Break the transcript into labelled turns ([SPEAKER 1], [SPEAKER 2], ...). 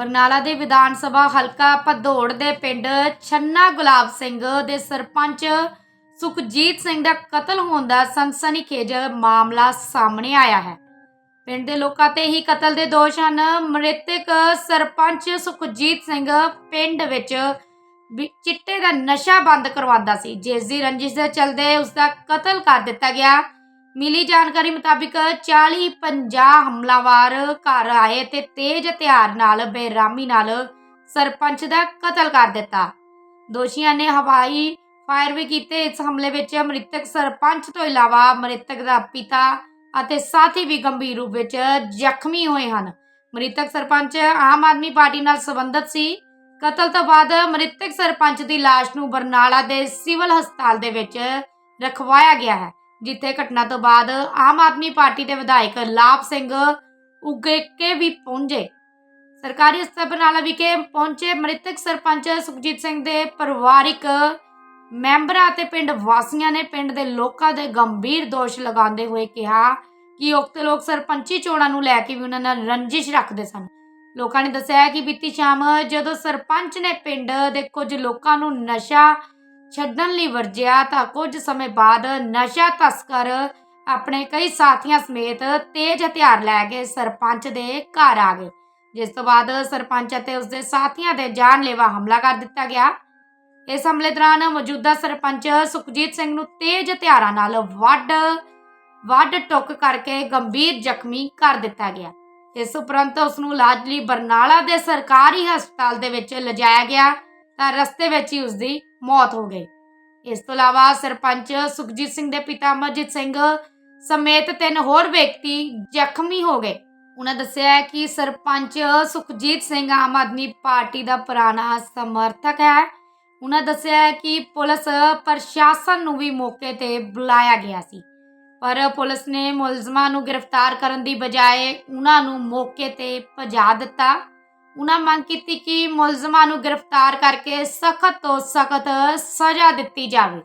[SPEAKER 1] ਬਰਨਾਲਾ ਦੇ ਵਿਧਾਨ ਸਭਾ ਹਲਕਾ ਭਦੌੜ ਦੇ ਪਿੰਡ ਛੰਨਾ ਗੁਲਾਬ ਸਿੰਘ ਦੇ ਸਰਪੰਚ ਸੁਖਜੀਤ ਸਿੰਘ ਦਾ ਕਤਲ ਹੋਣ ਦਾ ਸਨਸਨੀਖੇਜ ਮਾਮਲਾ ਸਾਹਮਣੇ ਆਇਆ ਹੈ। ਪਿੰਡ ਦੇ ਲੋਕਾਂ ਤੇ ਹੀ ਕਤਲ ਦੇ ਦੋਸ਼ ਹਨ। ਮ੍ਰਿਤਕ ਸਰਪੰਚ ਸੁਖਜੀਤ ਸਿੰਘ ਪਿੰਡ ਵਿੱਚ ਚਿੱਟੇ ਦਾ ਨਸ਼ਾ ਬੰਦ ਕਰਵਾਉਂਦਾ ਸੀ। ਜਿਸ ਦੀ ਰੰਜਿਸ਼ ਦੇ ਚਲਦੇ ਉਸ ਦਾ ਕਤਲ ਕਰ ਦਿੱਤਾ ਗਿਆ। ਮਿਲੀ ਜਾਣਕਾਰੀ ਮੁਤਾਬਿਕ 40 50 ਹਮਲਾਵਰ ਘਰ ਆਏ ਤੇ ਤੇਜ਼ ਹਥਿਆਰ ਨਾਲ ਬੇਰਾਮੀ ਨਾਲ ਸਰਪੰਚ ਦਾ ਕਤਲ ਕਰ ਦਿੱਤਾ। ਦੋਸ਼ੀਆਂ ਨੇ ਹਵਾਈ ਫਾਇਰ ਵੀ ਕੀਤੇ। ਇਸ ਹਮਲੇ ਵਿੱਚ ਮ੍ਰਿਤਕ ਸਰਪੰਚ ਤੋਂ ਇਲਾਵਾ ਮ੍ਰਿਤਕ ਦਾ ਪਿਤਾ ਅਤੇ ਸਾਥੀ ਵੀ ਗੰਭੀਰ ਰੂਪ ਵਿੱਚ ਜ਼ਖਮੀ ਹੋਏ ਹਨ। ਮ੍ਰਿਤਕ ਸਰਪੰਚ ਆਮ ਆਦਮੀ ਪਾਰਟੀ ਨਾਲ ਸੰਬੰਧਿਤ ਸੀ। ਕਤਲ ਤੋਂ ਬਾਅਦ ਮ੍ਰਿਤਕ ਸਰਪੰਚ ਦੀ ਲਾਸ਼ ਨੂੰ ਬਰਨਾਲਾ ਦੇ ਸਿਵਲ ਹਸਪਤਾਲ ਦੇ ਵਿੱਚ ਰਖਵਾਇਆ ਗਿਆ ਹੈ। ਜਿੱਥੇ ਘਟਨਾ ਤੋਂ ਬਾਅਦ ਆਮ ਆਦਮੀ ਪਾਰਟੀ ਦੇ ਵਿਧਾਇਕ ਲਾਭ ਸਿੰਘ ਉਗੇਕੇ ਵੀ ਪਹੁੰਚੇ। ਸਰਕਾਰੀ ਹਸਪਤਾਲ ਵਿਖੇ ਪਹੁੰਚੇ ਮ੍ਰਿਤਕ ਸਰਪੰਚ ਸੁਖਜੀਤ ਸਿੰਘ ਦੇ ਪਰਿਵਾਰਿਕ ਮੈਂਬਰਾਂ ਅਤੇ ਪਿੰਡ ਵਾਸੀਆਂ ਨੇ ਪਿੰਡ ਦੇ ਲੋਕਾਂ ਦੇ ਗੰਭੀਰ ਦੋਸ਼ ਲਗਾਉਂਦੇ ਹੋਏ ਕਿਹਾ ਕਿ ਉਕਤ ਲੋਕ ਸਰਪੰਚੀ ਚੋਣਾਂ ਨੂੰ ਲੈ ਕੇ ਵੀ ਉਹਨਾਂ ਨਾਲ ਰੰਜਿਸ਼ ਰੱਖਦੇ ਸਨ। ਲੋਕਾਂ ਨੇ ਦੱਸਿਆ ਕਿ ਬੀਤੀ ਸ਼ਾਮ ਜਦੋਂ ਸਰਪੰਚ ਨੇ ਪਿੰਡ ਦੇ ਕੁਝ ਲੋਕਾਂ ਨੂੰ ਨਸ਼ਾ ਛੱਡਣ ਲਈ ਵਰਜਿਆ ਤਾਂ ਕੁਝ ਸਮੇਂ ਬਾਅਦ ਨਸ਼ਾ ਤਸਕਰ ਆਪਣੇ ਕਈ ਸਾਥੀਆਂ ਸਮੇਤ ਤੇਜ਼ ਹਥਿਆਰ ਲੈ ਕੇ ਸਰਪੰਚ ਦੇ ਘਰ ਆ ਗਏ। ਜਿਸ ਤੋਂ ਬਾਅਦ ਸਰਪੰਚ ਅਤੇ ਉਸਦੇ ਸਾਥੀਆਂ ਤੇ ਜਾਨਲੇਵਾ ਹਮਲਾ ਕਰ ਦਿੱਤਾ ਗਿਆ। ਇਸ ਹਮਲੇ ਦੌਰਾਨ ਮੌਜੂਦਾ ਸਰਪੰਚ ਸੁਖਜੀਤ ਸਿੰਘ ਨੂੰ ਤੇਜ਼ ਹਥਿਆਰਾਂ ਨਾਲ ਵੱਢ ਵੱਢ ਟੁੱਕ ਕਰਕੇ ਗੰਭੀਰ ਜ਼ਖਮੀ ਕਰ ਦਿੱਤਾ ਗਿਆ। ਇਸ ਉਪਰੰਤ ਉਸ ਨੂੰ ਇਲਾਜ ਲਈ ਬਰਨਾਲਾ ਦੇ ਸਰਕਾਰੀ ਹਸਪਤਾਲ ਦੇ ਵਿੱਚ ਲਿਜਾਇਆ ਗਿਆ। ਤਾਂ ਰਸਤੇ ਵਿੱਚ ਹੀ ਉਸ ਦੀ ਮੌਤ ਹੋ ਗਈ। ਇਸ ਤੋਂ ਇਲਾਵਾ ਸਰਪੰਚ ਸੁਖਜੀਤ ਸਿੰਘ ਦੇ ਪਿਤਾ ਅਮਰਜੀਤ ਸਿੰਘ ਸਮੇਤ ਤਿੰਨ ਹੋਰ ਵਿਅਕਤੀ ਜ਼ਖਮੀ ਹੋ ਗਏ। ਉਹਨਾਂ ਦੱਸਿਆ ਕਿ ਸਰਪੰਚ ਸੁਖਜੀਤ ਸਿੰਘ ਆਮ ਆਦਮੀ ਪਾਰਟੀ ਦਾ ਪੁਰਾਣਾ ਸਮਰਥਕ ਹੈ। ਉਹਨਾਂ ਦੱਸਿਆ ਹੈ ਕਿ ਪੁਲਿਸ ਪ੍ਰਸ਼ਾਸਨ ਨੂੰ ਵੀ ਮੌਕੇ ਤੇ ਬੁਲਾਇਆ ਗਿਆ ਸੀ। ਪਰ ਪੁਲਿਸ ਨੇ ਮੁਲਜ਼ਮਾਂ ਨੂੰ ਗ੍ਰਿਫਤਾਰ ਕਰਨ ਦੀ ਬਜਾਏ ਉਹਨਾਂ ਨੂੰ ਮੌਕੇ ਤੇ ਭਜਾ ਦਿੱਤਾ। ਉਹਨਾਂ ਮੰਗ ਕੀਤੀ ਕਿ ਮੁਲਜ਼ਮਾਂ ਨੂੰ ਗ੍ਰਿਫਤਾਰ ਕਰਕੇ ਸਖਤ ਤੋਂ ਸਖਤ ਸਜ਼ਾ ਦਿੱਤੀ ਜਾਵੇ।